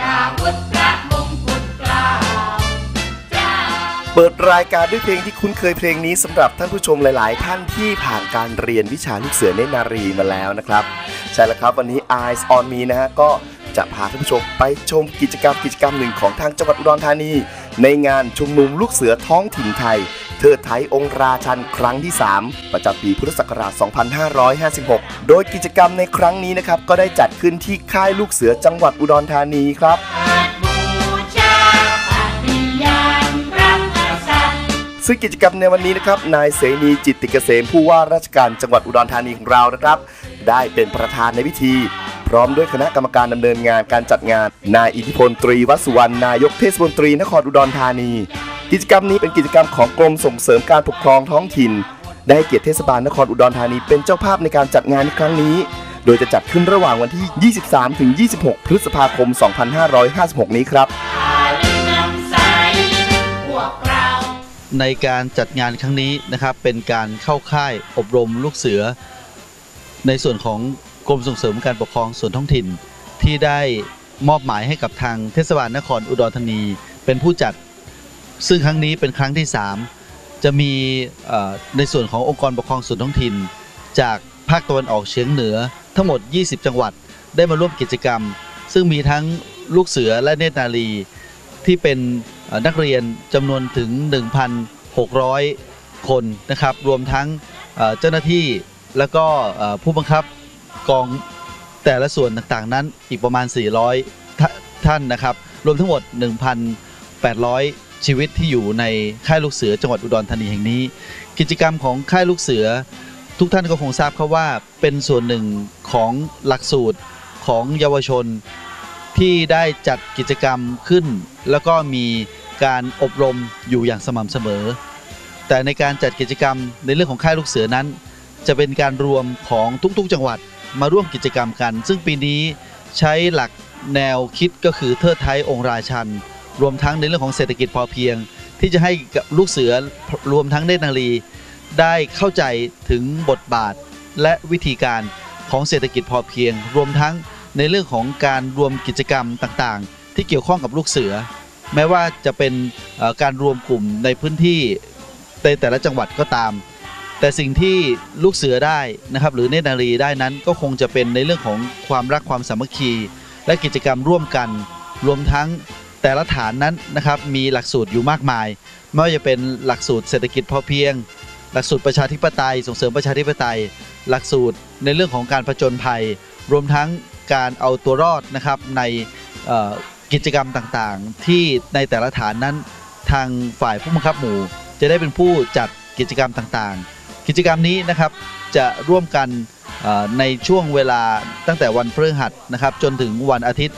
พระมงกุฎเกล้าเปิดรายการด้วยเพลงที่คุ้นเคยเพลงนี้สำหรับท่านผู้ชมหลาย ๆ ท่านที่ผ่านการเรียนวิชาลูกเสือเนตรนารีมาแล้วนะครับ ใช่แล้วครับวันนี้ Eyes on Me นะฮะก็จะพาท่านผู้ชมไปชมกิจกรรมกิจกรรมหนึ่งของทางจังหวัดอุดรธานี ในงานชุมนุมลูกเสือท้องถิ่นไทย เทิดไทยองค์ราชันครั้งที่ 3 ประจำปีพุทธศักราช 2556 โดยกิจกรรมในครั้งนี้นะครับก็ได้จัดขึ้นที่ค่ายลูกเสือจังหวัดอุดรธานีครับบูชาปฏิญาณพระกษัตริย์ซึ่งกิจกรรมในวันนี้นะครับ นายเสนีจิตติเกษมผู้ว่าราชการจังหวัดอุดรธานีของเรานะครับ ได้เป็นประธานในพิธี พร้อมด้วยคณะกรรมการดำเนินงานการจัดงาน นายอิทธิพลตรีวัสุวรรณนายกเทศมนตรีนครอุดรธานี กิจกรรมนี้เป็นกิจกรรมของกรมส่งเสริมการปกครองท้องถิ่น ได้เกียรติเทศบาลนครอุดรธานีเป็นเจ้าภาพในการจัดงานในครั้งนี้ โดยจะจัดขึ้นระหว่างวันที่ 23 ถึง 26 พฤษภาคม 2556 นี้ครับใสพวกเราในการจัดงานครั้งนี้นะครับเป็นการเข้าค่ายอบรมลูกเสือ ในส่วนของกรมส่งเสริมการปกครองส่วนท้องถิ่นที่ได้มอบหมายให้กับทางเทศบาลนครอุดรธานี เป็นผู้จัด ซึ่งครั้งนี้เป็นครั้งที่ 3 จะมีในส่วนขององค์กรปกครองส่วนท้องถิ่น จากภาคตะวันออกเฉียงเหนือทั้งหมด 20 จังหวัดได้มาร่วมกิจกรรม ซึ่งมีทั้งลูกเสือและเนตรนารีที่เป็นนักเรียนจำนวนถึง 1,600 คนนะครับ รวมทั้งเจ้าหน้าที่แล้วก็ผู้บังคับกองแต่ละส่วนต่างๆ นั้นอีกประมาณ 400 ท่านนะครับ รวมทั้งหมด 1,800 ชีวิตที่อยู่ในค่ายลูกเสือจังหวัดอุดรธานีแห่งนี้ กิจกรรมของค่ายลูกเสือ ทุกท่านก็คงทราบครับว่าเป็นส่วนหนึ่งของหลักสูตรของเยาวชน ที่ได้จัดกิจกรรมขึ้น แล้วก็มีการอบรมอยู่อย่างสม่ำเสมอ แต่ในการจัดกิจกรรมในเรื่องของค่ายลูกเสือนั้น จะเป็นการรวมของทุกๆ จังหวัดมาร่วมกิจกรรมกัน ซึ่งปีนี้ใช้หลักแนวคิดก็คือเทิดไทยองค์ราชัน รวมทั้งในเรื่องของเศรษฐกิจพอเพียง ที่จะให้กับลูกเสือรวมทั้งเนตรนารีได้เข้าใจถึงบทบาทและวิธีการของเศรษฐกิจพอเพียง รวมทั้งในเรื่องของการรวมกิจกรรมต่างๆ ที่เกี่ยวข้องกับลูกเสือ แม้ว่าจะเป็นการรวมกลุ่มในพื้นที่ในแต่ละจังหวัดก็ตาม แต่สิ่งที่ลูกเสือได้นะครับ หรือเนตรนารีได้นั้นก็คงจะเป็นในเรื่องของความรักความสามัคคี และกิจกรรมร่วมกัน รวมทั้ง แต่ละฐานนั้นนะครับมีหลักสูตรอยู่มากมาย ไม่ว่าจะเป็นหลักสูตรเศรษฐกิจพอเพียง หลักสูตรประชาธิปไตย ส่งเสริมประชาธิปไตย หลักสูตรในเรื่องของการผจญภัย รวมทั้งการเอาตัวรอดนะครับในกิจกรรมต่างๆ ที่ในแต่ละฐานนั้นทางฝ่ายผู้บังคับหมู่ จะได้เป็นผู้จัดกิจกรรมต่างๆ กิจกรรมนี้นะครับจะร่วมกันในช่วงเวลาตั้งแต่วันพฤหัสนะครับจนถึงวันอาทิตย์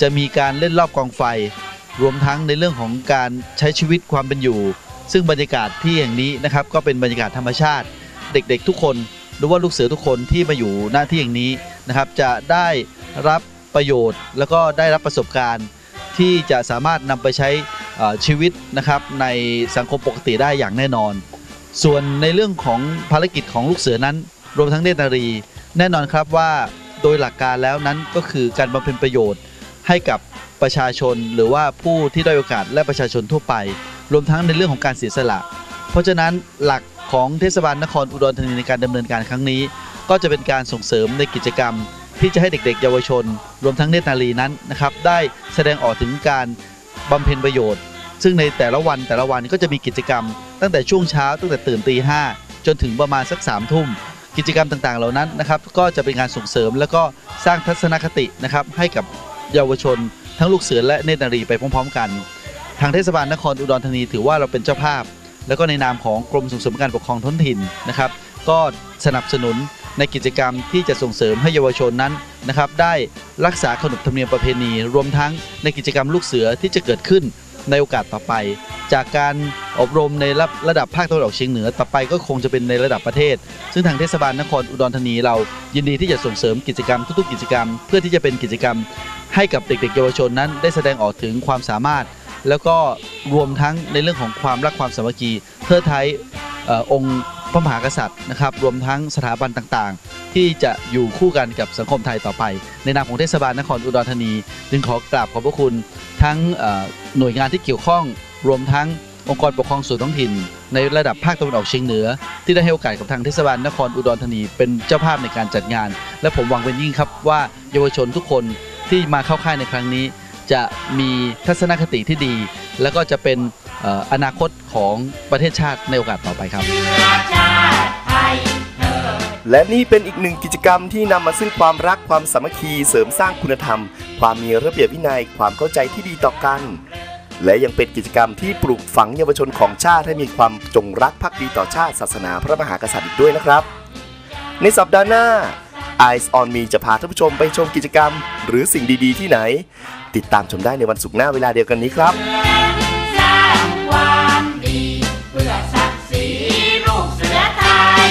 จะมีการเล่นรอบกองไฟ รวมทั้งในเรื่องของการใช้ชีวิตความเป็นอยู่ ซึ่งบรรยากาศที่อย่างนี้นะครับก็เป็นบรรยากาศธรรมชาติ เด็กๆทุกคนหรือว่าลูกเสือทุกคนที่มาอยู่หน้าที่อย่างนี้นะครับ จะได้รับประโยชน์ แล้วก็ได้รับประสบการณ์ที่จะสามารถนำไปใช้ชีวิตนะครับในสังคมปกติได้อย่างแน่นอน ส่วนในเรื่องของภารกิจของลูกเสือนั้น รวมทั้งเนตรนารี แน่นอนครับว่าโดยหลักการแล้วนั้นก็คือการบำเพ็ญประโยชน์ ให้กับประชาชนหรือว่าผู้ที่ได้อยโอกาสและประชาชนทั่วไป รวมทั้งในเรื่องของการเสียสละ เพราะฉะนั้นหลักของเทศบาลนครอุดรธานีในการดำเนินการครั้งนี้ ก็จะเป็นการส่งเสริมในกิจกรรม ที่จะให้เด็กๆ เยาวชน รวมทั้งเนตรนารีนั้นนะครับได้แสดงออกถึงการบำเพ็ญประโยชน์ ซึ่งในแต่ละวันแต่ละวันก็จะมีกิจกรรม ตั้งแต่ช่วงเช้าตั้งแต่ตื่นตีห้าจนถึงประมาณสักสามทุ่มกิจกรรมต่างๆ เหล่านั้นนะครับก็จะเป็นการส่งเสริมแล้วก็สร้างทัศนคตินะครับให้กับ เยาวชน ทั้งลูกเสือและเนตรนารีไปพร้อมๆ กัน ทางเทศบาลนครอุดรธานีถือว่าเราเป็นเจ้าภาพ แล้วก็ในนามของกรมส่งเสริมการปกครองท้องถิ่นนะครับ ก็สนับสนุนในกิจกรรมที่จะส่งเสริมให้เยาวชนนั้นนะครับ ได้รักษาขนบธรรมเนียมประเพณี รวมทั้งในกิจกรรมลูกเสือที่จะเกิดขึ้นในโอกาสต่อไป จากการอบรมในระระดับภาคตะวันออกเฉียงเหนือต่อไปก็คงจะเป็นในระดับประเทศ ซึ่งทางเทศบาลนครอุดรธานีเรายินดีที่จะส่งเสริมกิจกรรมทุกๆ กิจกรรม เพื่อที่จะเป็นกิจกรรม ให้กับเด็กๆเยาวชนนั้นได้แสดงออกถึงความสามารถ แล้วก็รวมทั้งในเรื่องของความรักความสามัคคีเทิดไทยอองค์พระมหากษัตริย์นะครับรวมทั้งสถาบันต่างๆ ที่จะอยู่คู่กันกับสังคมไทยต่อไป ในนามของเทศบาลนครอุดรธานี จึงขอกราบขอบพระคุณทั้งหน่วยงานที่เกี่ยวข้อง รวมทั้งองค์กรปกครองส่วนท้องถิ่น ในระดับภาคตะวันออกเฉียงเหนือ ที่ได้ให้โอกาสกับทางเทศบาลนครอุดรธานี เป็นเจ้าภาพในการจัดงาน และผมหวังเป็นยิ่งครับว่าเยาวชนทุกคน ที่มาเข้าค่ายในครั้งนี้ จะมีทัศนคติที่ดี และก็จะเป็นอนาคตของประเทศชาติในโอกาสต่อไปครับ และนี่เป็นอีกหนึ่งกิจกรรมที่นำมาซึ่งความรักความสามัคคีเสริมสร้างคุณธรรม ความมีระเบียบวินัยความเข้าใจที่ดีต่อกัน และยังเป็นกิจกรรมที่ปลูกฝังเยาวชนของชาติให้มีความจงรักภักดีต่อชาติศาสนาพระมหากษัตริย์อีกด้วยนะครับ ในสัปดาห์หน้า Eyes on Me จะพาท่านผู้ชมไปชมกิจกรรม หรือสิ่งดีๆ ที่ไหน ติดตามชมได้ในวันศุกร์หน้าเวลาเดียวกันนี้ครับสร้างความดีเพื่อสักสีลูกเสือไทย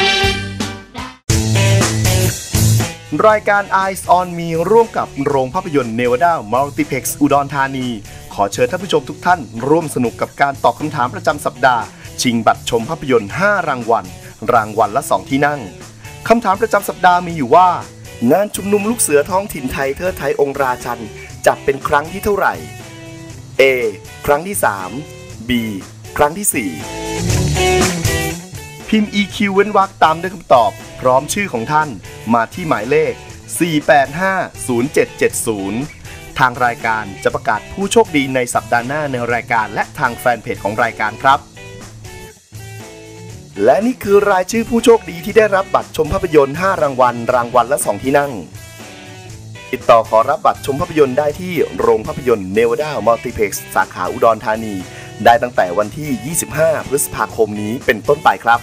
รายการ Eyes on Me ร่วมกับโรงภาพยนตร์ Nevada Multiplex อุดรธานี ขอเชิญท่านผู้ชมทุกท่าน ร่วมสนุกกับการตอบคำถามประจำสัปดาห์ ชิงบัตรชมภาพยนตร์ 5 รางวัล รางวัลละ 2 ที่นั่ง คำถามประจำสัปดาห์มีอยู่ว่า งานชุมนุมลูกเสือท้องถิ่นไทยเทิดไทยองราชัน จัดเป็นครั้งที่เท่าไหร่ A ครั้งที่ 3 B ครั้งที่ 4 พิมพ์ EQ เว้นวรรคตามด้วยคำตอบ พร้อมชื่อของท่านมาที่หมายเลข 4850770 ทางรายการจะประกาศผู้โชคดีในสัปดาห์หน้าในรายการและทางแฟนเพจของรายการครับ และนี่คือรายชื่อผู้โชคดีที่ได้รับบัตรชมภาพยนตร์ 5 รางวัล รางวัลละ 2 ที่นั่ง ติดต่อขอรับบัตรชมภาพยนตร์ได้ที่โรงภาพยนตร์เนวดามัลติเพ็กซ์สาขาอุดรธานี ได้ตั้งแต่วันที่ 25 พฤษภาคมนี้เป็นต้นไปครับ